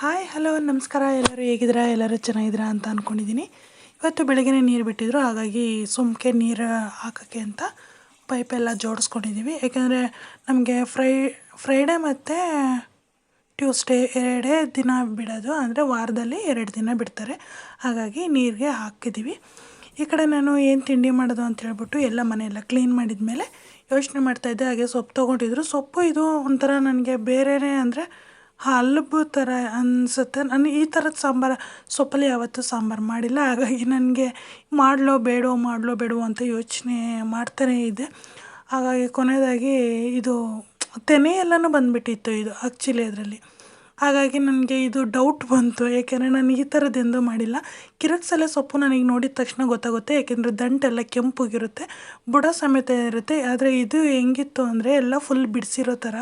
Hi hello ನಮಸ್ಕಾರ. ಎಲ್ಲರೂ ಹೇಗಿದ್ದೀರಾ? ಎಲ್ಲರೂ ಚೆನ್ನಾಗಿದ್ದೀರಾ ಅಂತ ಅಂದ್ಕೊಂಡಿದ್ದೀನಿ ಇವತ್ತು ಬೆಳಗ್ಗೆ ನೀರು ಬಿಟ್ಟಿದ್ರು, ಹಾಗಾಗಿ ಸುಮ್ಕೆ ನೀರು ಹಾಕೋಕ್ಕೆ ಅಂತ ಪೈಪೆಲ್ಲ ಜೋಡಿಸ್ಕೊಂಡಿದ್ದೀವಿ. ಯಾಕೆಂದರೆ ನಮಗೆ ಫ್ರೈ ಫ್ರೈಡೇ ಮತ್ತು ಟ್ಯೂಸ್ಡೇ ಎರಡೇ ದಿನ ಬಿಡೋದು. ಅಂದರೆ ವಾರದಲ್ಲಿ ಎರಡು ದಿನ ಬಿಡ್ತಾರೆ. ಹಾಗಾಗಿ ನೀರಿಗೆ ಹಾಕಿದ್ದೀವಿ. ಈ ಕಡೆ ನಾನು ಏನು ತಿಂಡಿ ಮಾಡೋದು ಅಂತ ಹೇಳ್ಬಿಟ್ಟು ಎಲ್ಲ ಮನೆಯೆಲ್ಲ ಕ್ಲೀನ್ ಮಾಡಿದ ಮೇಲೆ ಯೋಚನೆ ಮಾಡ್ತಾಯಿದ್ದೆ ಹಾಗೆ ಸೊಪ್ಪು ತೊಗೊಂಡಿದ್ರು. ಸೊಪ್ಪು ಇದು ಒಂಥರ ನನಗೆ ಬೇರೆಯೇ ಅಂದರೆ ಹಲ್ಬು ಥರ ಅನಿಸುತ್ತೆ. ನಾನು ಈ ಥರದ ಸಾಂಬಾರು ಸೊಪ್ಪಲ್ಲಿ ಯಾವತ್ತೂ ಸಾಂಬಾರು ಮಾಡಿಲ್ಲ. ಹಾಗಾಗಿ ನನಗೆ ಮಾಡಲೋ ಬೇಡೋ ಮಾಡಲೋ ಬೇಡೋ ಅಂತ ಯೋಚನೆ ಮಾಡ್ತಾನೇ ಇದೆ. ಹಾಗಾಗಿ ಕೊನೆಯದಾಗಿ ಇದು ತೆನೆ ಎಲ್ಲನೂ ಬಂದುಬಿಟ್ಟಿತ್ತು ಇದು ಆ್ಯಕ್ಚುಲಿ ಅದರಲ್ಲಿ. ಹಾಗಾಗಿ ನನಗೆ ಇದು ಡೌಟ್ ಬಂತು. ಏಕೆಂದರೆ ನಾನು ಈ ಥರದ್ದೆಂದೂ ಮಾಡಿಲ್ಲ. ಕಿರಕ್ಸಲೆ ಸೊಪ್ಪು ನನಗೆ ನೋಡಿದ ತಕ್ಷಣ ಗೊತ್ತಾಗುತ್ತೆ. ಏಕೆಂದರೆ ದಂಟೆಲ್ಲ ಕೆಂಪುಗಿರುತ್ತೆ, ಬುಡ ಸಮೇತ ಇರುತ್ತೆ. ಆದರೆ ಇದು ಹೆಂಗಿತ್ತು ಅಂದರೆ ಎಲ್ಲ ಫುಲ್ ಬಿಡಿಸಿರೋ ಥರ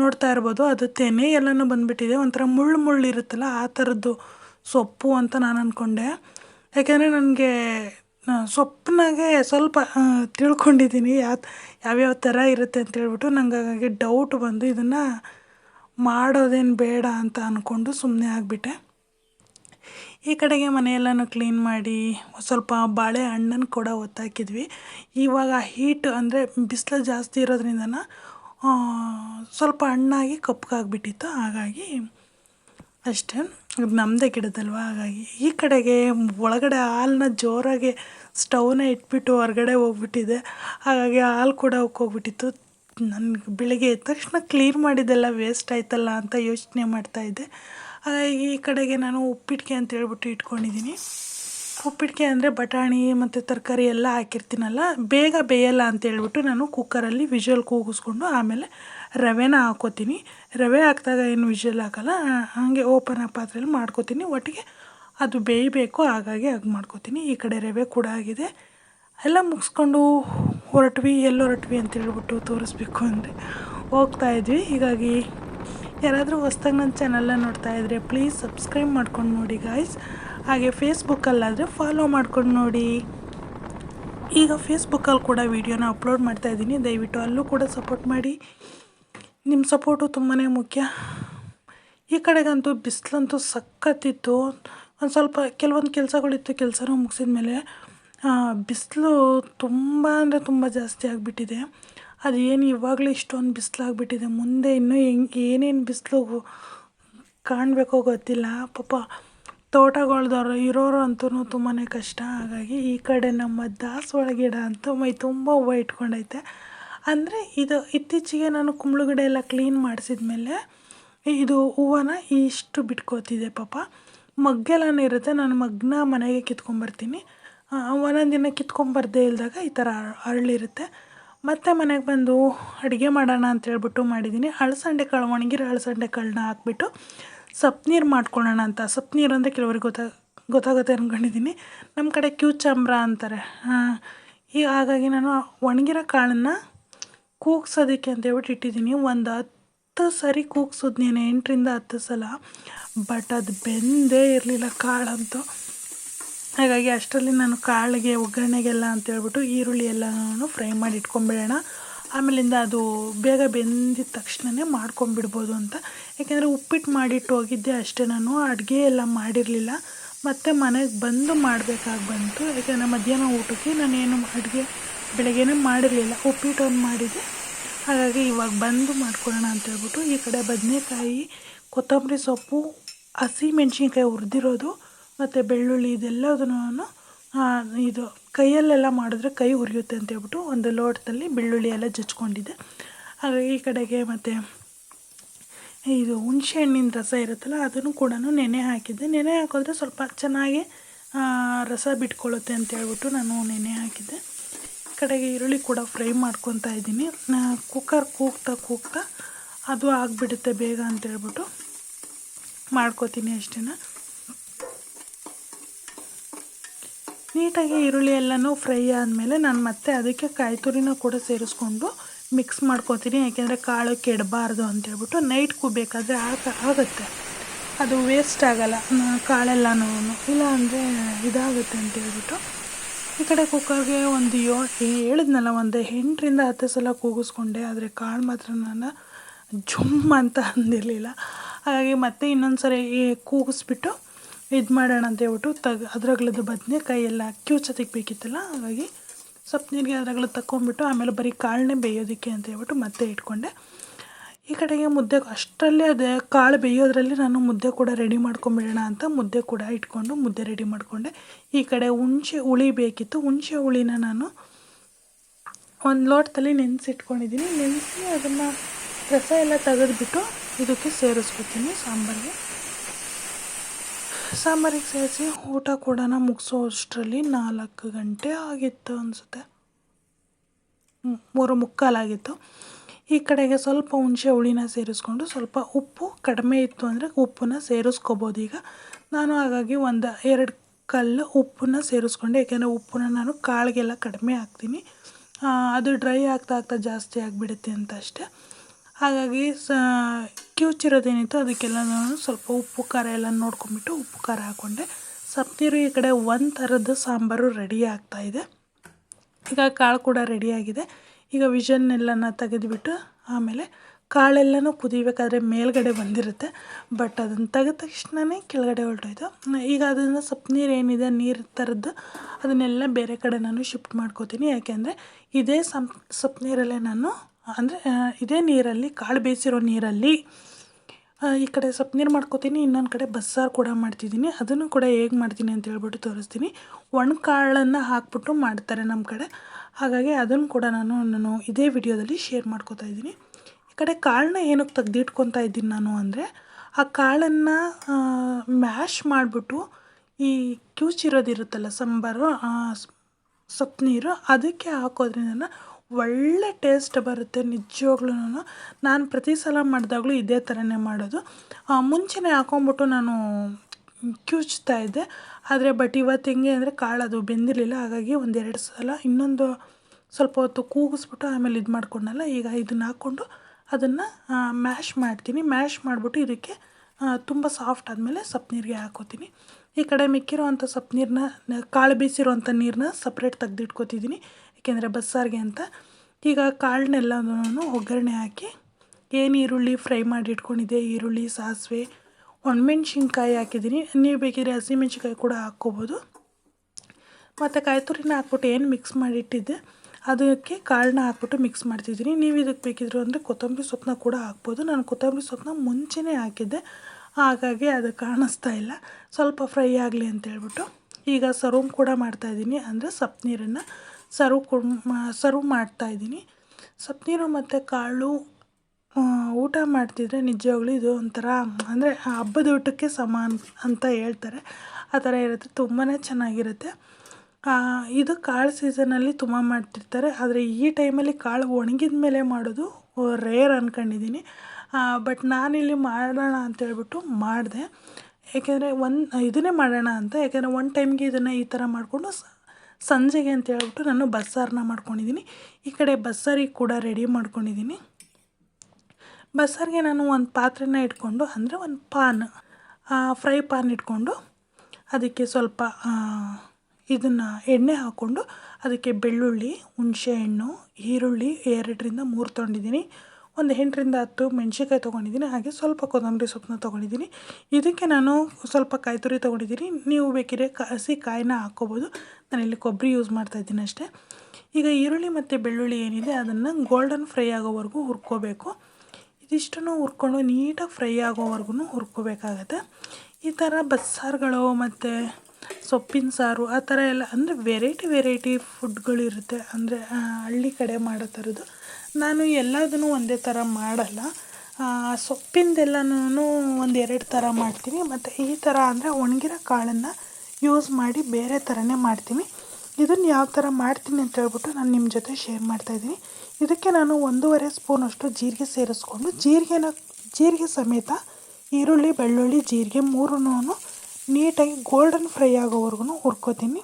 ನೋಡ್ತಾ ಇರ್ಬೋದು. ಅದು ತೆನೆ ಎಲ್ಲನೂ ಬಂದುಬಿಟ್ಟಿದೆ. ಒಂಥರ ಮುಳ್ಳು ಮುಳ್ಳು ಇರುತ್ತಲ್ಲ ಆ ಥರದ್ದು ಸೊಪ್ಪು ಅಂತ ನಾನು ಅಂದ್ಕೊಂಡೆ ಯಾಕೆಂದರೆ ನನಗೆ ಸೊಪ್ಪಿನಾಗೆ ಸ್ವಲ್ಪ ತಿಳ್ಕೊಂಡಿದ್ದೀನಿ ಯಾವ ಯಾವ್ಯಾವ ಥರ ಇರುತ್ತೆ ಅಂತ ಹೇಳ್ಬಿಟ್ಟು ನಂಗೆ ಹಾಗಾಗಿ ಡೌಟ್ ಬಂದು ಇದನ್ನು ಮಾಡೋದೇನು ಬೇಡ ಅಂತ ಅಂದ್ಕೊಂಡು ಸುಮ್ಮನೆ ಆಗಿಬಿಟ್ಟೆ. ಈ ಕಡೆಗೆ ಮನೆಯೆಲ್ಲನೂ ಕ್ಲೀನ್ ಮಾಡಿ ಸ್ವಲ್ಪ ಬಾಳೆ ಹಣ್ಣನ್ನು ಕೂಡ ಒತ್ತಾಕಿದ್ವಿ. ಇವಾಗ ಹೀಟ್ ಅಂದರೆ ಬಿಸಿಲು ಜಾಸ್ತಿ ಇರೋದ್ರಿಂದ ಸ್ವಲ್ಪ ಹಣ್ಣಾಗಿ ಕಪ್ಪಗಾಗ್ಬಿಟ್ಟಿತ್ತು ಹಾಗಾಗಿ ಅಷ್ಟೇ, ಅದು ನಮ್ಮದೇ ಗಿಡದಲ್ವ ಹಾಗಾಗಿ ಈ ಕಡೆಗೆ ಒಳಗಡೆ ಹಾಲನ್ನ ಜೋರಾಗಿ ಸ್ಟವ್ನ ಇಟ್ಬಿಟ್ಟು ಹೊರಗಡೆ ಹೋಗ್ಬಿಟ್ಟಿದೆ. ಹಾಗಾಗಿ ಹಾಲು ಕೂಡ ಹೋಗ್ಬಿಟ್ಟಿತ್ತು ನನಗೆ ಬೆಳಿಗ್ಗೆ ಎದ್ದ ತಕ್ಷಣ ಕ್ಲೀನ್ ಮಾಡಿದ್ದೆಲ್ಲ ವೇಸ್ಟ್ ಆಯ್ತಲ್ಲ ಅಂತ ಯೋಚನೆ ಮಾಡ್ತಾಯಿದ್ದೆ ಹಾಗಾಗಿ ಈ ಕಡೆಗೆ ನಾನು ಉಪ್ಪಿಟ್ಟಿಗೆ ಅಂತ ಹೇಳ್ಬಿಟ್ಟು ಇಟ್ಕೊಂಡಿದ್ದೀನಿ. ಉಪ್ಪಿಟ್ಕೆ ಅಂದರೆ ಬಟಾಣಿ ಮತ್ತು ತರಕಾರಿ ಎಲ್ಲ ಹಾಕಿರ್ತೀನಲ್ಲ, ಬೇಗ ಬೇಯಲ್ಲ ಅಂತ ಹೇಳ್ಬಿಟ್ಟು ನಾನು ಕುಕ್ಕರಲ್ಲಿ ವಿಷಲ್ ಕೂಗಿಸ್ಕೊಂಡು ಆಮೇಲೆ ರವೆನ ಹಾಕ್ಕೋತೀನಿ ರವೆ ಹಾಕಿದಾಗ ಏನು ವಿಷಲ್ ಹಾಕಲ್ಲ ಹಾಗೆ ಓಪನ್ ಆ ಪಾತ್ರೆಯಲ್ಲಿ ಮಾಡ್ಕೋತೀನಿ. ಒಟ್ಟಿಗೆ ಅದು ಬೇಯಬೇಕು, ಹಾಗಾಗಿ ಹಾಗೆ ಮಾಡ್ಕೋತೀನಿ. ಈ ಕಡೆ ರವೆ ಕೂಡ ಆಗಿದೆ. ಎಲ್ಲ ಮುಗಿಸ್ಕೊಂಡು ಹೊರಟ್ವಿ ಎಲ್ಲಿ ಹೊರಟ್ವಿ ಅಂತ ಹೇಳ್ಬಿಟ್ಟು ತೋರಿಸ್ಬೇಕು ಅಂದರೆ ಹೋಗ್ತಾಯಿದ್ವಿ ಹೀಗಾಗಿ ಯಾರಾದರೂ ಹೊಸ್ದಾಗಿ ನನ್ನ ಚಾನಲ್ನ ನೋಡ್ತಾ ಇದ್ರೆ ಪ್ಲೀಸ್ ಸಬ್ಸ್ಕ್ರೈಬ್ ಮಾಡ್ಕೊಂಡು ನೋಡಿ ಗಾಯ್ಸ್ ಹಾಗೆ ಫೇಸ್ಬುಕ್ಕಲ್ಲಾದರೆ ಫಾಲೋ ಮಾಡ್ಕೊಂಡು ನೋಡಿ. ಈಗ ಫೇಸ್ಬುಕ್ಕಲ್ಲಿ ಕೂಡ ವೀಡಿಯೋನ ಅಪ್ಲೋಡ್ ಮಾಡ್ತಾ ಇದ್ದೀನಿ. ದಯವಿಟ್ಟು ಅಲ್ಲೂ ಕೂಡ ಸಪೋರ್ಟ್ ಮಾಡಿ. ನಿಮ್ಮ ಸಪೋರ್ಟು ತುಂಬಾ ಮುಖ್ಯ. ಈ ಕಡೆಗಂತೂ ಬಿಸಿಲಂತೂ ಸಖತ್ತಿತ್ತು ಒಂದು ಸ್ವಲ್ಪ ಕೆಲವೊಂದು ಕೆಲಸಗಳಿತ್ತು, ಕೆಲಸನೂ ಮುಗಿಸಿದ ಮೇಲೆ ಬಿಸಿಲು ತುಂಬ ಅಂದರೆ ತುಂಬ ಜಾಸ್ತಿ ಆಗಿಬಿಟ್ಟಿದೆ. ಅದು ಏನು ಇವಾಗಲೇ ಇಷ್ಟೊಂದು ಬಿಸಿಲಾಗ್ಬಿಟ್ಟಿದೆ. ಮುಂದೆ ಇನ್ನೂ ಹೆಂಗೆ, ಏನೇನು ಬಿಸಿಲು ಕಾಣಬೇಕೋ ಗೊತ್ತಿಲ್ಲ. ಪಾಪ ತೋಟಗಳ್ದವ್ರು ಇರೋರು ಅಂತೂ ತುಂಬಾ ಕಷ್ಟ. ಹಾಗಾಗಿ ಈ ಕಡೆ ನಮ್ಮ ದಾಸವಾಳ ಗಿಡ ಅಂತೂ ಮೈ ತುಂಬ ಹೂವು ಇಟ್ಕೊಂಡೈತೆ. ಅಂದರೆ ಇದು ಇತ್ತೀಚೆಗೆ ನಾನು ಕುಂಬಳಗಿಡ ಎಲ್ಲ ಕ್ಲೀನ್ ಮಾಡಿಸಿದ್ಮೇಲೆ ಇದು ಹೂವನ್ನ ಇಷ್ಟು ಬಿಟ್ಕೋತಿದೆ ಪಾಪ. ಮಗ್ಗೆಲ್ಲ ಇರುತ್ತೆ. ನಾನು ಮಗ್ನ ಮನೆಗೆ ಕಿತ್ಕೊಂಬರ್ತೀನಿ. ಒಂದೊಂದು ದಿನ ಕಿತ್ಕೊಂಬರ್ದೇ ಇಲ್ದಾಗ ಈ ಥರ ಅರಳಿರುತ್ತೆ ಮತ್ತೆ ಮನೆಗೆ ಬಂದು ಅಡುಗೆ ಮಾಡೋಣ ಅಂತ ಹೇಳ್ಬಿಟ್ಟು ಮಾಡಿದ್ದೀನಿ ಹಳಸಂಡೆ ಕಾಳು ಒಣಗಿರೋ ಹಳಸಂಡೆ ಕಾಳನ್ನ ಹಾಕ್ಬಿಟ್ಟು ಸೊಪ್ಪು ನೀರು ಮಾಡ್ಕೊಳ್ಳೋಣ ಅಂತ. ಸೊಪ್ಪು ನೀರು ಅಂದರೆ ಕೆಲವರಿಗೆ ಗೊತ್ತಾ, ಗೊತ್ತಾಗುತ್ತೆ ಅಂದ್ಕೊಂಡಿದ್ದೀನಿ ನಮ್ಮ ಕಡೆ ಕ್ಯೂಚಂಬ್ರ ಅಂತಾರೆ. ಈಗ ಹಾಗಾಗಿ ನಾನು ಒಣಗಿರೋ ಕಾಳನ್ನು ಕೂಗ್ಸೋದಕ್ಕೆ ಅಂತ ಹೇಳ್ಬಿಟ್ಟು ಇಟ್ಟಿದ್ದೀನಿ ಒಂದು ಹತ್ತು ಸರಿ ಕೂಗ್ಸಿದ್ನೇನೆ. ಎಂಟರಿಂದ ಹತ್ತು ಸಲ. ಬಟ್ ಅದು ಬೆಂದೇ ಇರಲಿಲ್ಲ ಕಾಳಂತೂ. ಹಾಗಾಗಿ ಅಷ್ಟರಲ್ಲಿ ನಾನು ಕಾಳಿಗೆ, ಒಗ್ಗರಣೆಗೆಲ್ಲ ಅಂತೇಳ್ಬಿಟ್ಟು ಈರುಳ್ಳಿ ಎಲ್ಲನೂ ಫ್ರೈ ಮಾಡಿ ಇಟ್ಕೊಂಬಿಡೋಣ. ಆಮೇಲಿಂದ ಅದು ಬೇಗ ಬೆಂದಿದ ತಕ್ಷಣವೇ ಮಾಡ್ಕೊಂಬಿಡ್ಬೋದು ಅಂತ. ಯಾಕೆಂದರೆ ಉಪ್ಪಿಟ್ಟು ಮಾಡಿಟ್ಟು ಹೋಗಿದ್ದೆ ಅಷ್ಟೇ ನಾನು, ಅಡುಗೆ ಎಲ್ಲ ಮಾಡಿರಲಿಲ್ಲ. ಮತ್ತು ಮನೆಗೆ ಬಂದು ಮಾಡಬೇಕಾಗಿ ಬಂತು. ಯಾಕೆಂದರೆ ಮಧ್ಯಾಹ್ನ ಊಟಕ್ಕೆ ನಾನೇನು ಅಡುಗೆ ಬೆಳಗ್ಗೆನೇ ಮಾಡಿರಲಿಲ್ಲ. ಉಪ್ಪಿಟ್ಟು ಒಂದು ಮಾಡಿದ್ದೆ. ಹಾಗಾಗಿ ಇವಾಗ ಬಂದು ಮಾಡ್ಕೊಳ್ಳೋಣ ಅಂತೇಳ್ಬಿಟ್ಟು ಈ ಕಡೆ ಬದನೆಕಾಯಿ, ಕೊತ್ತಂಬರಿ ಸೊಪ್ಪು, ಹಸಿ ಮೆಣಸಿನ್ಕಾಯಿ ಹುರಿದಿರೋದು. ಮತ್ತು ಬೆಳ್ಳುಳ್ಳಿ ಇದೆಲ್ಲದನ್ನು ಇದು ಕೈಯಲ್ಲೆಲ್ಲ ಮಾಡಿದ್ರೆ ಕೈ ಉರಿಯುತ್ತೆ ಅಂತ ಹೇಳ್ಬಿಟ್ಟು ಒಂದು ಲೋಟದಲ್ಲಿ ಬೆಳ್ಳುಳ್ಳಿ ಎಲ್ಲ ಜಚ್ಕೊಂಡಿದ್ದೆ ಹಾಗಾಗಿ ಈ ಕಡೆಗೆ ಮತ್ತು ಇದು ಹುಣಸೆ ಹಣ್ಣಿನ ರಸ ಇರುತ್ತಲ್ಲ, ಅದನ್ನು ಕೂಡ ನೆನೆ ಹಾಕಿದ್ದೆ. ನೆನೆ ಹಾಕಿದ್ರೆ ಸ್ವಲ್ಪ ಚೆನ್ನಾಗಿ ರಸ ಬಿಟ್ಕೊಳ್ಳುತ್ತೆ ಅಂತೇಳ್ಬಿಟ್ಟು ನಾನು ನೆನೆ ಹಾಕಿದ್ದೆ. ಈ ಕಡೆಗೆ ಈರುಳ್ಳಿ ಕೂಡ ಫ್ರೈ ಮಾಡ್ಕೊತಾ ಇದ್ದೀನಿ. ಕುಕ್ಕರ್ ಕೂಗ್ತಾ ಕೂಗ್ತಾ ಅದು ಆಗಿಬಿಡುತ್ತೆ ಬೇಗ ಅಂತೇಳ್ಬಿಟ್ಟು ಮಾಡ್ಕೋತೀನಿ ಅಷ್ಟೇ ನೀಟಾಗಿ ಈರುಳ್ಳಿ ಎಲ್ಲನೂ ಫ್ರೈ ಆದಮೇಲೆ ನಾನು ಮತ್ತೆ ಅದಕ್ಕೆ ಕಾಯಿ ತುರಿನ ಕೂಡ ಸೇರಿಸ್ಕೊಂಡು ಮಿಕ್ಸ್ ಮಾಡ್ಕೋತೀನಿ. ಯಾಕೆಂದರೆ ಕಾಳು ಕೆಡಬಾರ್ದು ಅಂತೇಳ್ಬಿಟ್ಟು ನೈಟ್ ಬೇಕಾದರೆ ಆಗ ಆಗುತ್ತೆ. ಅದು ವೇಸ್ಟ್ ಆಗಲ್ಲ. ಕಾಳೆಲ್ಲನೂ ಇಲ್ಲ ಅಂದರೆ ಇದಾಗುತ್ತೆ ಅಂತೇಳ್ಬಿಟ್ಟು ಈ ಕಡೆ ಕುಕ್ಕರ್ಗೆ ಒಂದು ಯೋ ಹೇಳಿದ್ನಲ್ಲ, ಒಂದು ಎಂಟರಿಂದ ಹತ್ತು ಸಲ ಕೂಗಿಸ್ಕೊಂಡೆ, ಆದರೆ ಕಾಳು ಮಾತ್ರ ನಾನು ಜುಮ್ ಅಂತ ಅಂದಿರಲಿಲ್ಲ. ಹಾಗಾಗಿ ಮತ್ತೆ ಇನ್ನೊಂದು ಸರಿ ಕೂಗಿಸ್ಬಿಟ್ಟು ಇದು ಮಾಡೋಣ ಅಂತ ಹೇಳ್ಬಿಟ್ಟು ತಗ ಅದ್ರಗಳದ್ದು ಬದನೆ ಎಲ್ಲ ಕ್ಯೂಚ ತೆಗಿಬೇಕಿತ್ತಲ್ಲ ಹಾಗಾಗಿ ಸ್ವಲ್ಪ ನೀರಿಗೆ ಅದ್ರಗಳು ತಕ್ಕೊಂಬಿಟ್ಟು ಆಮೇಲೆ ಬರೀ ಕಾಳನ್ನೇ ಬೇಯೋದಕ್ಕೆ ಅಂತ ಹೇಳ್ಬಿಟ್ಟು ಮತ್ತೆ ಇಟ್ಕೊಂಡೆ. ಈ ಕಡೆಗೆ ಮುದ್ದೆ ಅಷ್ಟರಲ್ಲೇ ಅದೇ ಕಾಳು ಬೇಯೋದ್ರಲ್ಲಿ ನಾನು ಮುದ್ದೆ ಕೂಡ ರೆಡಿ ಮಾಡ್ಕೊಂಬಿಡೋಣ ಅಂತ ಮುದ್ದೆ ಕೂಡ ಇಟ್ಕೊಂಡು ಮುದ್ದೆ ರೆಡಿ ಮಾಡಿಕೊಂಡೆ. ಈ ಕಡೆ ಹುಣಸೆ ಹುಳಿ ಬೇಕಿತ್ತು. ಹುಣಸೆ ಹುಳಿನ ನಾನು ಒಂದು ಲೋಟದಲ್ಲಿ ನೆನೆಸಿಟ್ಕೊಂಡಿದ್ದೀನಿ. ನೆನೆಸಿ ಅದನ್ನು ರಸ ಎಲ್ಲ ತೆಗೆದ್ಬಿಟ್ಟು ಇದಕ್ಕೆ ಸೇರಿಸ್ಕೊತೀನಿ ಸಾಂಬಾರಿಗೆ. ಸಾಂಬಾರಿಗೆ ಸೇರಿಸಿ ಊಟ ಕೂಡ ಮುಗಿಸೋ ಅಷ್ಟರಲ್ಲಿ ನಾಲ್ಕು ಗಂಟೆ ಆಗಿತ್ತು ಅನಿಸುತ್ತೆ. ಮೂರು ಮುಕ್ಕಾಲಾಗಿತ್ತು ಈ ಕಡೆಗೆ ಸ್ವಲ್ಪ ಹುಣಸೆ ಹುಳಿನ ಸೇರಿಸ್ಕೊಂಡು ಸ್ವಲ್ಪ ಉಪ್ಪು ಕಡಿಮೆ ಇತ್ತು ಅಂದರೆ ಉಪ್ಪನ್ನ ಸೇರಿಸ್ಕೋಬೋದು. ಈಗ ನಾನು ಹಾಗಾಗಿ ಒಂದು, ಎರಡು ಕಲ್ಲು ಉಪ್ಪನ್ನ ಸೇರಿಸ್ಕೊಂಡೆ. ಯಾಕೆಂದರೆ ಉಪ್ಪನ್ನ ನಾನು ಕಾಳಿಗೆಲ್ಲ ಕಡಿಮೆ ಹಾಕ್ತೀನಿ. ಅದು ಡ್ರೈ ಆಗ್ತಾ ಆಗ್ತಾ ಜಾಸ್ತಿ ಆಗಿಬಿಡುತ್ತೆ ಅಂತ ಅಷ್ಟೇ. ಹಾಗಾಗಿ ಸ ಕಿವುಚಿರೋದೇನಿತ್ತು ಅದಕ್ಕೆಲ್ಲ ನಾನು ಸ್ವಲ್ಪ ಉಪ್ಪು, ಖಾರ ಎಲ್ಲ ನೋಡ್ಕೊಂಬಿಟ್ಟು ಉಪ್ಪು, ಖಾರ ಹಾಕ್ಕೊಂಡೆ ಸಪ್ತಿರು ಈ ಕಡೆ ಒಂದು ಥರದ್ದು ಸಾಂಬಾರು ರೆಡಿ ಆಗ್ತಾಯಿದೆ ಈಗ ಕಾಳು ಕೂಡ ರೆಡಿಯಾಗಿದೆ ಈಗ ವಿಷನ್ನೆಲ್ಲನ ತೆಗೆದುಬಿಟ್ಟು ಆಮೇಲೆ ಕಾಳೆಲ್ಲನೂ ಕುದಿಬೇಕಾದ್ರೆ ಮೇಲ್ಗಡೆ ಬಂದಿರುತ್ತೆ. ಬಟ್ ಅದನ್ನು ತೆಗೆದ ತಕ್ಷಣವೇ ಕೆಳಗಡೆ ಹೊರಟೋಯ್ತು. ಈಗ ಅದನ್ನು ಸಪ್ ನೀರು ಏನಿದೆ, ನೀರು ಥರದ್ದು, ಅದನ್ನೆಲ್ಲ ಬೇರೆ ಕಡೆ ನಾನು ಶಿಫ್ಟ್ ಮಾಡ್ಕೋತೀನಿ. ಯಾಕೆಂದರೆ ಇದೇ ಸಂ ಸಪ್ ನೀರಲ್ಲೇ ನಾನು ಅಂದರೆ ಇದೇ ನೀರಲ್ಲಿ, ಕಾಳು ಬೇಯಿಸಿರೋ ನೀರಲ್ಲಿ ಈ ಕಡೆ ಸ್ವಲ್ಪ ನೀರು ಮಾಡ್ಕೋತೀನಿ, ಇನ್ನೊಂದು ಕಡೆ ಬಸ್ಸಾರು ಕೂಡ ಮಾಡ್ತಿದ್ದೀನಿ. ಅದನ್ನು ಕೂಡ ಹೇಗೆ ಮಾಡ್ತೀನಿ ಅಂತ ಹೇಳ್ಬಿಟ್ಟು ತೋರಿಸ್ತೀನಿ. ಒಣ ಕಾಳನ್ನು ಹಾಕ್ಬಿಟ್ಟು ಮಾಡ್ತಾರೆ ನಮ್ಮ ಕಡೆ. ಹಾಗಾಗಿ ಅದನ್ನು ಕೂಡ ನಾನು ನಾನು ಇದೇ ವಿಡಿಯೋದಲ್ಲಿ ಶೇರ್ ಮಾಡ್ಕೋತಾ ಇದ್ದೀನಿ. ಈ ಕಡೆ ಕಾಳನ್ನ ಏನಕ್ಕೆ ತೆಗ್ದಿಟ್ಕೊತಾ ಇದ್ದೀನಿ ನಾನು ಅಂದರೆ, ಆ ಕಾಳನ್ನು ಮ್ಯಾಶ್ ಮಾಡಿಬಿಟ್ಟು ಈ ಕ್ಯೂಚಿರೋದಿರುತ್ತಲ್ಲ ಸಾಂಬಾರು ಸೊಪ್ಪು ನೀರು, ಅದಕ್ಕೆ ಹಾಕೋದ್ರಿಂದ ಒಳ್ಳೆ ಟೇಸ್ಟ್ ಬರುತ್ತೆ ನಿಜವಾಗ್ಲೂ ನಾನು. ಪ್ರತಿ ಸಲ ಮಾಡಿದಾಗಲೂ ಇದೇ ಥರನೇ ಮಾಡೋದು. ಮುಂಚೆನೇ ಹಾಕೊಂಬಿಟ್ಟು ನಾನು ಕ್ಯೂಚ್ತಾ ಇದ್ದೆ. ಆದರೆ ಬಟ್ ಇವತ್ತು ಹೆಂಗೆ ಅಂದರೆ ಕಾಳು ಅದು ಬೆಂದಿರಲಿಲ್ಲ. ಹಾಗಾಗಿ ಒಂದೆರಡು ಸಲ ಇನ್ನೊಂದು ಸ್ವಲ್ಪ ಹೊತ್ತು ಕೂಗಿಸ್ಬಿಟ್ಟು ಆಮೇಲೆ ಇದು ಮಾಡ್ಕೊಂಡಲ್ಲ, ಈಗ ಇದನ್ನ ಹಾಕ್ಕೊಂಡು ಅದನ್ನು ಮ್ಯಾಶ್ ಮಾಡ್ತೀನಿ. ಮ್ಯಾಶ್ ಮಾಡಿಬಿಟ್ಟು ಇದಕ್ಕೆ ತುಂಬ ಸಾಫ್ಟ್ ಆದಮೇಲೆ ಸಪ್ ನೀರಿಗೆ ಹಾಕೋತೀನಿ. ಈ ಕಡೆ ಮಿಕ್ಕಿರೋವಂಥ ಸಪ್ ನೀರನ್ನ ಕಾಳು ಬೀಸಿರೋವಂಥ ನೀರನ್ನ ಸಪ್ರೇಟ್ ತೆಗ್ದಿಟ್ಕೊತಿದ್ದೀನಿ. ಏಕೆಂದರೆ ಬಸ್ಸಾರಿಗೆ ಅಂತ. ಈಗ ಕಾಳನ್ನೆಲ್ಲನೂ ಒಗ್ಗರಣೆ ಹಾಕಿ ಏನು ಈರುಳ್ಳಿ ಫ್ರೈ ಮಾಡಿ ಇಟ್ಕೊಂಡಿದ್ದೆ, ಈರುಳ್ಳಿ, ಸಾಸಿವೆ, ಒಣಮೆಣ್ಸಿನ್ಕಾಯಿ ಹಾಕಿದ್ದೀನಿ. ನೀವು ಬೇಕಿದ್ರೆ ಹಸಿಮೆಣ್ಸಿನ್ಕಾಯಿ ಕೂಡ ಹಾಕ್ಕೋಬೋದು. ಮತ್ತು ಕಾಯಿ ತುರಿನ ಹಾಕ್ಬಿಟ್ಟು ಏನು ಮಿಕ್ಸ್ ಮಾಡಿಟ್ಟಿದ್ದೆ ಅದಕ್ಕೆ ಕಾಳನ್ನ ಹಾಕ್ಬಿಟ್ಟು ಮಿಕ್ಸ್ ಮಾಡ್ತಿದ್ದೀನಿ. ನೀವು ಇದಕ್ಕೆ ಬೇಕಿದ್ರು ಅಂದರೆ ಕೊತ್ತಂಬರಿ ಸೊಪ್ಪನ್ನ ಕೂಡ ಹಾಕ್ಬೋದು. ನಾನು ಕೊತ್ತಂಬರಿ ಸೊಪ್ಪನ್ನ ಮುಂಚೆನೇ ಹಾಕಿದ್ದೆ, ಹಾಗಾಗಿ ಅದು ಕಾಣಿಸ್ತಾ ಇಲ್ಲ. ಸ್ವಲ್ಪ ಫ್ರೈ ಆಗಲಿ ಅಂತೇಳ್ಬಿಟ್ಟು ಈಗ ಸರ್ವ್ ಕೂಡ ಮಾಡ್ತಾಯಿದ್ದೀನಿ ಅಂದರೆ ಸಪ್ ನೀರನ್ನು ಸರ್ವ್ ಕು ಸರ್ವ್ ಮಾಡ್ತಾಯಿದ್ದೀನಿ ಸಪ್ ನೀರು ಮತ್ತು ಕಾಳು ಊಟ ಮಾಡ್ತಿದ್ರೆ ನಿಜವಾಗ್ಲೂ ಇದು ಒಂಥರ, ಅಂದರೆ ಹಬ್ಬದ ಊಟಕ್ಕೆ ಸಮ ಅಂತ ಹೇಳ್ತಾರೆ. ಆ ಥರ ಇರುತ್ತೆ ತುಂಬಾ ಚೆನ್ನಾಗಿರುತ್ತೆ. ಇದು ಕಾಳು ಸೀಸನಲ್ಲಿ ತುಂಬ ಮಾಡ್ತಿರ್ತಾರೆ. ಆದರೆ ಈ ಟೈಮಲ್ಲಿ ಕಾಳು ಒಣಗಿದ ಮೇಲೆ ಮಾಡೋದು ರೇರ್ ಅಂದ್ಕೊಂಡಿದ್ದೀನಿ ಬಟ್ ನಾನಿಲ್ಲಿ ಮಾಡೋಣ ಅಂತ ಹೇಳ್ಬಿಟ್ಟು ಮಾಡಿದೆ. ಏಕೆಂದರೆ ಒಂದು, ಇದನ್ನೇ ಮಾಡೋಣ ಅಂತ. ಯಾಕೆಂದರೆ ಒನ್ ಟೈಮ್ಗೆ ಇದನ್ನು ಈ ಥರ ಮಾಡಿಕೊಂಡು ಸಂಜೆಗೆ ಅಂತ ಹೇಳ್ಬಿಟ್ಟು ನಾನು ಬಸ್ಸಾರನ್ನ ಮಾಡ್ಕೊಂಡಿದ್ದೀನಿ. ಈ ಕಡೆ ಬಸ್ಸಾರಿಗೆ ಕೂಡ ರೆಡಿ ಮಾಡ್ಕೊಂಡಿದ್ದೀನಿ. ಬಸ್ಸಾರಿಗೆ ನಾನು ಒಂದು ಪಾತ್ರೆನ ಇಟ್ಕೊಂಡು, ಅಂದರೆ ಒಂದು ಪಾನ್ ಫ್ರೈ ಪಾನ್ ಇಟ್ಕೊಂಡು, ಅದಕ್ಕೆ ಸ್ವಲ್ಪ ಇದನ್ನು ಎಣ್ಣೆ ಹಾಕ್ಕೊಂಡು ಅದಕ್ಕೆ ಬೆಳ್ಳುಳ್ಳಿ ಹುಣಸೆಹಣ್ಣು ಈರುಳ್ಳಿ ಎರಡರಿಂದ ಮೂರು ತೊಗೊಂಡಿದ್ದೀನಿ ಒಂದು ಎಂಟರಿಂದ ಹತ್ತು ಮೆಣಸಿನ್ಕಾಯಿ ತೊಗೊಂಡಿದ್ದೀನಿ. ಹಾಗೆ ಸ್ವಲ್ಪ ಕೊತ್ತಂಬರಿ ಸೊಪ್ಪನ್ನ ತೊಗೊಂಡಿದ್ದೀನಿ. ಇದಕ್ಕೆ ನಾನು ಸ್ವಲ್ಪ ಕಾಯಿ ತುರಿ ತೊಗೊಂಡಿದ್ದೀನಿ. ನೀವು ಬೇಕಿದ್ರೆ ಹಸಿ ಕಾಯಿನ ಹಾಕ್ಕೋಬೋದು. ನಾನಿಲ್ಲಿ ಕೊಬ್ಬರಿ ಯೂಸ್ ಮಾಡ್ತಾಯಿದ್ದೀನಿ ಅಷ್ಟೇ. ಈಗ ಈರುಳ್ಳಿ ಮತ್ತು ಬೆಳ್ಳುಳ್ಳಿ ಏನಿದೆ, ಅದನ್ನು ಗೋಲ್ಡನ್ ಫ್ರೈ ಆಗೋವರೆಗೂ ಹುರ್ಕೋಬೇಕು. ಇದಿಷ್ಟನ್ನು ಹುರ್ಕೊಂಡು ನೀಟಾಗಿ ಫ್ರೈ ಆಗೋವರೆಗೂ ಹುರ್ಕೋಬೇಕಾಗತ್ತೆ. ಈ ಥರ ಬಸ್ಸಾರುಗಳು ಮತ್ತು ಸೊಪ್ಪಿನ ಸಾರು, ಆ ಥರ ಎಲ್ಲ, ಅಂದರೆ ವೆರೈಟಿ ವೆರೈಟಿ ಫುಡ್ಗಳಿರುತ್ತೆ ಅಂದರೆ ಹಳ್ಳಿ ಕಡೆ ಮಾಡೋ ಥರದ್ದು ನಾನು ಎಲ್ಲದನ್ನು ಒಂದೇ ಥರ ಮಾಡಲ್ಲ. ಸೊಪ್ಪಿಂದೆಲ್ಲನೂ ಒಂದು ಎರಡು ಥರ ಮಾಡ್ತೀನಿ. ಮತ್ತು ಈ ಥರ ಅಂದರೆ ಒಣಗಿರೋ ಕಾಳನ್ನು ಯೂಸ್ ಮಾಡಿ ಬೇರೆ ಥರನೇ ಮಾಡ್ತೀನಿ. ಇದನ್ನು ಯಾವ ಥರ ಮಾಡ್ತೀನಿ ಅಂತ ಹೇಳ್ಬಿಟ್ಟು ನಾನು ನಿಮ್ಮ ಜೊತೆ ಶೇರ್ ಮಾಡ್ತಾಯಿದ್ದೀನಿ ಇದಕ್ಕೆ ನಾನು ಒಂದೂವರೆ ಸ್ಪೂನಷ್ಟು ಜೀರಿಗೆ ಸೇರಿಸ್ಕೊಂಡು ಜೀರಿಗೆನ, ಜೀರಿಗೆ ಸಮೇತ ಈರುಳ್ಳಿ, ಬೆಳ್ಳುಳ್ಳಿ, ಜೀರಿಗೆ ಮೂರೂ ನೀಟಾಗಿ ಗೋಲ್ಡನ್ ಫ್ರೈ ಆಗೋವರೆಗೂ ಹುರ್ಕೋತೀನಿ.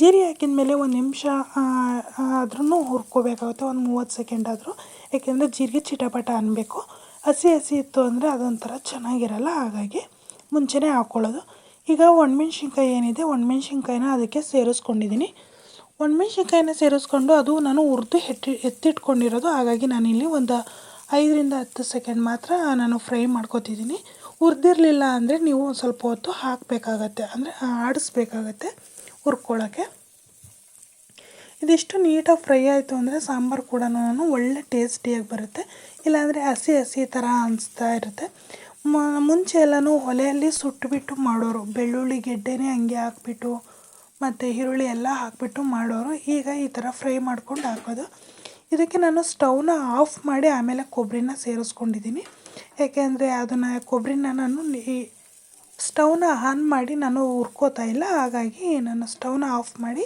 ಜೀರಿಗೆ ಹಾಕಿದ ಮೇಲೆ ಒಂದು ನಿಮಿಷ ಆದ್ರೂ ಹುರ್ಕೋಬೇಕಾಗುತ್ತೆ ಒಂದು ಮೂವತ್ತು ಸೆಕೆಂಡ್ ಆದರೂ. ಯಾಕೆಂದರೆ ಜೀರಿಗೆ ಚಿಟಪಟ ಅನ್ನಬೇಕು ಹಸಿ ಹಸಿ ಇತ್ತು ಅಂದರೆ ಅದೊಂಥರ ಚೆನ್ನಾಗಿರಲ್ಲ, ಹಾಗಾಗಿ ಮುಂಚೆನೇ ಹಾಕ್ಕೊಳ್ಳೋದು ಈಗ ಒಣಮೆಣ್ಸಿನ್ಕಾಯಿ ಏನಿದೆ, ಒಣಮೆಣ್ಸಿನ್ಕಾಯಿನ ಅದಕ್ಕೆ ಸೇರಿಸ್ಕೊಂಡಿದ್ದೀನಿ ಒಣಮೆಣ್ಸಿನ್ಕಾಯಿನ ಸೇರಿಸ್ಕೊಂಡು ಅದು ನಾನು ಹುರಿದು ಹೆಟ್ಟಿ ಎತ್ತಿಟ್ಕೊಂಡಿರೋದು. ಹಾಗಾಗಿ ನಾನಿಲ್ಲಿ ಒಂದು ಐದರಿಂದ ಹತ್ತು ಸೆಕೆಂಡ್ ಮಾತ್ರ ನಾನು ಫ್ರೈ ಮಾಡ್ಕೊತಿದ್ದೀನಿ ಹುರಿದಿರಲಿಲ್ಲ ಅಂದರೆ ನೀವು ಸ್ವಲ್ಪ ಹೊತ್ತು ಹಾಕಬೇಕಾಗತ್ತೆ. ಅಂದರೆ ಆಡಿಸ್ಬೇಕಾಗತ್ತೆ. ಹುರ್ಕೊಳ್ಳೋಕ್ಕೆ. ಇದಿಷ್ಟು ನೀಟಾಗಿ ಫ್ರೈ ಆಯಿತು ಅಂದರೆ ಸಾಂಬಾರು ಕೂಡ ಒಳ್ಳೆ ಟೇಸ್ಟಿಯಾಗಿ ಬರುತ್ತೆ. ಇಲ್ಲಾಂದರೆ ಹಸಿ ಹಸಿ ಥರ ಅನಿಸ್ತಾ ಇರುತ್ತೆ. ಮುಂಚೆ ಎಲ್ಲನೂ ಒಲೆಯಲ್ಲಿ ಸುಟ್ಟುಬಿಟ್ಟು ಮಾಡೋರು, ಬೆಳ್ಳುಳ್ಳಿ ಗೆಡ್ಡೆನೇ ಹಂಗೆ ಹಾಕ್ಬಿಟ್ಟು ಮತ್ತು ಈರುಳ್ಳಿ ಎಲ್ಲ ಹಾಕಿಬಿಟ್ಟು ಮಾಡೋರು, ಈಗ ಈ ಥರ ಫ್ರೈ ಮಾಡ್ಕೊಂಡು ಹಾಕೋದು. ಇದಕ್ಕೆ ನಾನು ಸ್ಟವ್ನ ಆಫ್ ಮಾಡಿ ಆಮೇಲೆ ಕೊಬ್ಬರಿನ ಸೇರಿಸ್ಕೊಂಡಿದ್ದೀನಿ. ಯಾಕೆಂದರೆ ಅದನ್ನು ಕೊಬ್ಬರಿನ ನಾನು ಸ್ಟವ್ನ ಆನ್ ಮಾಡಿ ನಾನು ಹುರ್ಕೋತಾ ಇಲ್ಲ, ಹಾಗಾಗಿ ನಾನು ಸ್ಟವ್ನ ಆಫ್ ಮಾಡಿ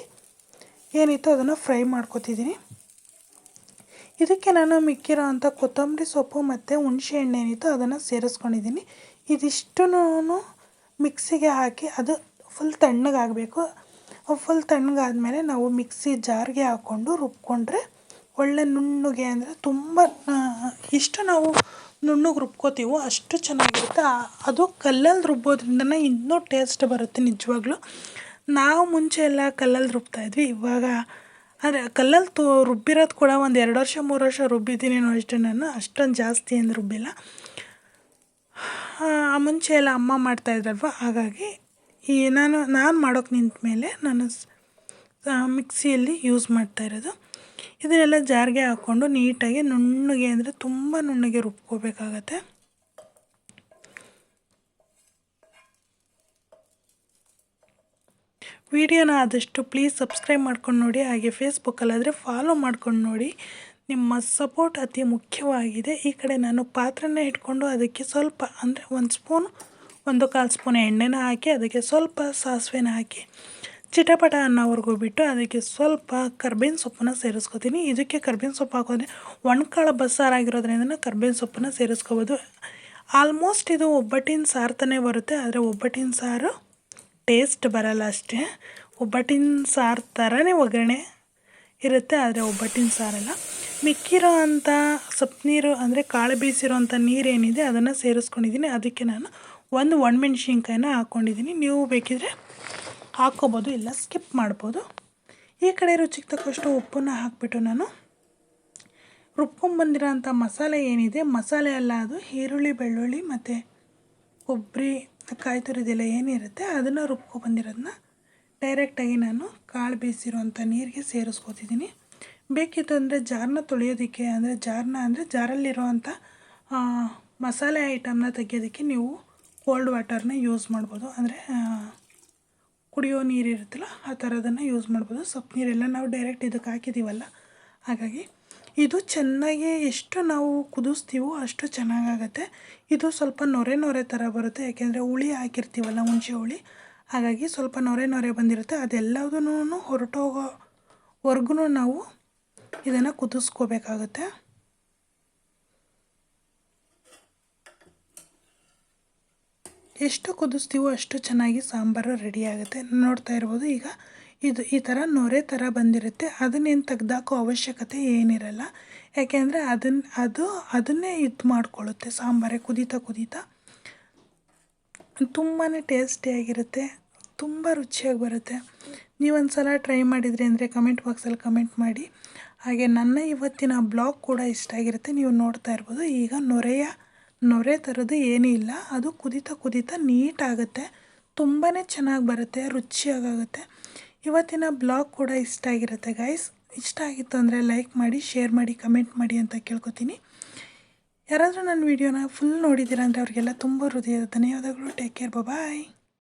ಏನಿತ್ತು ಅದನ್ನು ಫ್ರೈ ಮಾಡ್ಕೊತಿದ್ದೀನಿ. ಇದಕ್ಕೆ ನಾನು ಮಿಕ್ಕಿರೋ ಅಂಥ ಕೊತ್ತಂಬರಿ ಸೊಪ್ಪು ಮತ್ತು ಹುಣಸೆ ಎಣ್ಣೆ ಏನಿತ್ತು ಅದನ್ನು ಸೇರಿಸ್ಕೊಂಡಿದ್ದೀನಿ. ಇದಿಷ್ಟೂ ಮಿಕ್ಸಿಗೆ ಹಾಕಿ ಅದು ಫುಲ್ ತಣ್ಣಗಾಗಬೇಕು. ಫುಲ್ ತಣ್ಣಗಾದಮೇಲೆ ನಾವು ಮಿಕ್ಸಿ ಜಾರ್ಗೆ ಹಾಕ್ಕೊಂಡು ರುಬ್ಕೊಂಡ್ರೆ ಒಳ್ಳೆ ನುಣ್ಣಗೆ ಅಂದರೆ ತುಂಬ ಇಷ್ಟು ನಾವು ನುಣ್ಣಗೆ ರುಬ್ಕೋತೀವೋ ಅಷ್ಟು ಚೆನ್ನಾಗಿರುತ್ತೆ. ಅದು ಕಲ್ಲಲ್ಲಿ ರುಬ್ಬೋದ್ರಿಂದ ಇನ್ನೂ ಟೇಸ್ಟ್ ಬರುತ್ತೆ ನಿಜವಾಗ್ಲೂ. ನಾವು ಮುಂಚೆ ಎಲ್ಲ ಕಲ್ಲಲ್ಲಿ ರುಬ್ತಾಯಿದ್ವಿ ಇವಾಗ ಅಂದರೆ ಕಲ್ಲಲ್ಲಿ ತು, ರುಬ್ಬಿರೋದು ಕೂಡ ಒಂದು ಎರಡು ವರ್ಷ, ಮೂರು ವರ್ಷ ರುಬ್ಬಿದ್ದೀನೇನೋ ಅಷ್ಟೇ ನಾನು. ಅಷ್ಟೊಂದು ಜಾಸ್ತಿ ಏನು ರುಬ್ಬಿಲ್ಲ. ಮುಂಚೆ ಎಲ್ಲ ಅಮ್ಮ ಮಾಡ್ತಾಯಿದ್ರಲ್ವ ಹಾಗಾಗಿ ಈ ನಾನು ನಾನು ಮಾಡೋಕ್ಕೆ ನಿಂತ ಮೇಲೆ ನಾನು ಮಿಕ್ಸಿಯಲ್ಲಿ ಯೂಸ್ ಮಾಡ್ತಾ ಇರೋದು. ಇದನ್ನೆಲ್ಲ ಜಾರಿಗೆ ಹಾಕ್ಕೊಂಡು ನೀಟಾಗಿ ನುಣ್ಣಗೆ ಅಂದರೆ ತುಂಬ ನುಣ್ಣಗೆ ರುಬ್ಕೋಬೇಕಾಗತ್ತೆ. ವಿಡಿಯೋನ ಆದಷ್ಟು ಪ್ಲೀಸ್ ಸಬ್ಸ್ಕ್ರೈಬ್ ಮಾಡ್ಕೊಂಡು ನೋಡಿ, ಹಾಗೆ ಫೇಸ್ಬುಕ್ಕಲ್ಲಾದರೆ ಫಾಲೋ ಮಾಡ್ಕೊಂಡು ನೋಡಿ. ನಿಮ್ಮ ಸಪೋರ್ಟ್ ಅತಿ ಮುಖ್ಯವಾಗಿದೆ. ಈ ಕಡೆ ನಾನು ಪಾತ್ರೆನ ಇಟ್ಕೊಂಡು ಅದಕ್ಕೆ ಸ್ವಲ್ಪ ಅಂದರೆ ಒಂದು ಸ್ಪೂನ್ ಒಂದು ಕಾಲು ಸ್ಪೂನ್ ಎಣ್ಣೆನ ಹಾಕಿ, ಅದಕ್ಕೆ ಸ್ವಲ್ಪ ಸಾಸಿವೆನ ಹಾಕಿ. ಚಿಟಪಟ ಅನ್ನೋವರೆಗೂ ಬಿಟ್ಟು ಅದಕ್ಕೆ ಸ್ವಲ್ಪ ಕರ್ಬೇವಿನ ಸೊಪ್ಪನ್ನು ಸೇರಿಸ್ಕೊತೀನಿ. ಇದಕ್ಕೆ ಕರ್ಬೇವಿನ ಸೊಪ್ಪು ಹಾಕೋದ್ರೆ ಒಣಕಾಳು ಬಸ್ಸಾರಾಗಿರೋದ್ರಿಂದ ಕರ್ಬೇವಿನ ಸೊಪ್ಪನ್ನ ಸೇರಿಸ್ಕೋಬೋದು. ಆಲ್ಮೋಸ್ಟ್ ಇದು ಒಬ್ಬಟ್ಟಿನ ಸಾರು ತಾನೇ ಬರುತ್ತೆ, ಆದರೆ ಒಬ್ಬಟ್ಟಿನ ಸಾರು ಟೇಸ್ಟ್ ಬರಲ್ಲ ಅಷ್ಟೇ. ಒಬ್ಬಟ್ಟಿನ ಸಾರು ಥರನೇ ಒಗ್ಗರಣೆ ಇರುತ್ತೆ, ಆದರೆ ಒಬ್ಬಟ್ಟಿನ ಸಾರಲ್ಲ. ಮಿಕ್ಕಿರೋ ಅಂಥ ಸೊಪ್ಪು ನೀರು, ಅಂದರೆ ಕಾಳು ಬೀಸಿರೋ ನೀರೇನಿದೆ ಅದನ್ನು ಸೇರಿಸ್ಕೊಂಡಿದ್ದೀನಿ. ಅದಕ್ಕೆ ನಾನು ಒಂದು ಒಣಮೆಣ್ಸಿನ್ಕಾಯಿನ ಹಾಕ್ಕೊಂಡಿದ್ದೀನಿ ನೀವು ಬೇಕಿದ್ರೆ ಹಾಕ್ಕೋಬೋದು ಇಲ್ಲ ಸ್ಕಿಪ್ ಮಾಡ್ಬೋದು. ಈ ಕಡೆ ರುಚಿಗೆ ತಕ್ಕಷ್ಟು ಉಪ್ಪನ್ನು ಹಾಕಿಬಿಟ್ಟು ನಾನು ರುಬ್ಕೊಂಬಂದಿರೋ ಅಂಥ ಮಸಾಲೆ ಏನಿದೆ, ಮಸಾಲೆ ಅಲ್ಲ ಅದು, ಈರುಳ್ಳಿ, ಬೆಳ್ಳುಳ್ಳಿ ಮತ್ತು ಕೊಬ್ಬರಿ, ಕಾಯಿ ತುರಿದೆಲ್ಲ ಏನಿರುತ್ತೆ ಅದನ್ನು ರುಬ್ಕೊಬಂದಿರೋದನ್ನ ಡೈರೆಕ್ಟಾಗಿ ನಾನು ಕಾಳು ಬೇಯಿಸಿರುವಂಥ ನೀರಿಗೆ ಸೇರಿಸ್ಕೋತಿದ್ದೀನಿ. ಬೇಕಿತ್ತು ಅಂದರೆ ಜಾರನ್ನ ತೊಳೆಯೋದಕ್ಕೆ ಅಂದರೆ ಜಾರನ್ನ ಅಂದರೆ ಜಾರಲ್ಲಿರುವಂಥ ಮಸಾಲೆ ಐಟಮ್ನ ತೆಗಿಯೋದಕ್ಕೆ ನೀವು ಕೋಲ್ಡ್ ವಾಟರ್ನ ಯೂಸ್ ಮಾಡ್ಬೋದು. ಅಂದರೆ ಕುಡಿಯೋ ನೀರು ಇರುತ್ತಲ್ಲ, ಆ ಥರದನ್ನು ಯೂಸ್ ಮಾಡ್ಬೋದು. ಸೊಪ್ಪು ನೀರೆಲ್ಲ ನಾವು ಡೈರೆಕ್ಟ್ ಇದಕ್ಕೆ ಹಾಕಿದ್ದೀವಲ್ಲ ಹಾಗಾಗಿ ಇದು ಚೆನ್ನಾಗಿ ಎಷ್ಟು ನಾವು ಕುದಿಸ್ತೀವೋ ಅಷ್ಟು ಚೆನ್ನಾಗಾಗತ್ತೆ. ಇದು ಸ್ವಲ್ಪ ನೊರೆ ನೊರೆ ಥರ ಬರುತ್ತೆ. ಯಾಕೆಂದರೆ ಹುಳಿ ಹಾಕಿರ್ತೀವಲ್ಲ, ಹುಣಸೆ ಹುಳಿ. ಹಾಗಾಗಿ ಸ್ವಲ್ಪ ನೊರೆ ನೊರೆ ಬಂದಿರುತ್ತೆ. ಅದೆಲ್ಲದನ್ನೂ ಹೊರಟೋಗೋವರೆಗೂ ನಾವು ಇದನ್ನು ಕುದಿಸ್ಕೋಬೇಕಾಗತ್ತೆ. ಎಷ್ಟು ಕುದಿಸ್ತೀವೋ ಅಷ್ಟು ಚೆನ್ನಾಗಿ ಸಾಂಬಾರು ರೆಡಿ ಆಗುತ್ತೆ. ನೋಡ್ತಾ ಇರ್ಬೋದು ಈಗ ಇದು ಈ ಥರ ನೊರೆ ಥರ ಬಂದಿರುತ್ತೆ. ಅದನ್ನೇನು ತೆಗ್ದಾಕೋ ಅವಶ್ಯಕತೆ ಏನಿರಲ್ಲ. ಯಾಕೆಂದರೆ ಅದನ್ನ ಅದು, ಅದನ್ನೇ ಇದು ಮಾಡ್ಕೊಳ್ಳುತ್ತೆ ಸಾಂಬಾರೇ ಕುದೀತಾ ಕುದೀತಾ. ತುಂಬಾ ಟೇಸ್ಟಿಯಾಗಿರುತ್ತೆ ತುಂಬ ರುಚಿಯಾಗಿ ಬರುತ್ತೆ. ನೀವೊಂದು ಸಲ ಟ್ರೈ ಮಾಡಿದ್ರಿ ಅಂದರೆ ಕಮೆಂಟ್ ಬಾಕ್ಸಲ್ಲಿ ಕಮೆಂಟ್ ಮಾಡಿ. ಹಾಗೆ ನನ್ನ ಇವತ್ತಿನ ಬ್ಲಾಗ್ ಕೂಡ ಇಷ್ಟ ಆಗಿರುತ್ತೆ. ನೀವು ನೋಡ್ತಾ ಇರ್ಬೋದು. ಈಗ ನೊರೆಯ ನೊರೆ ಥರದ್ದು ಏನೂ ಇಲ್ಲ, ಅದು ಕುದಿತಾ ಕುದೀತಾ ನೀಟಾಗುತ್ತೆ. ತುಂಬಾ ಚೆನ್ನಾಗಿ ಬರುತ್ತೆ ರುಚಿಯಾಗುತ್ತೆ ಇವತ್ತಿನ ಬ್ಲಾಗ್ ಕೂಡ ಇಷ್ಟ ಆಗಿರುತ್ತೆ ಗೈಸ್ ಇಷ್ಟ ಆಗಿತ್ತು ಅಂದರೆ ಲೈಕ್ ಮಾಡಿ ಶೇರ್ ಮಾಡಿ ಕಮೆಂಟ್ ಮಾಡಿ ಅಂತ ಕೇಳ್ಕೊತೀನಿ. ಯಾರಾದರೂ ನನ್ನ ವೀಡಿಯೋನ ಫುಲ್ ನೋಡಿದ್ದೀರಾ ಅಂದರೆ ಅವರಿಗೆಲ್ಲ ತುಂಬ ಹೃದಯದ ಧನ್ಯವಾದಗಳು. Take care bye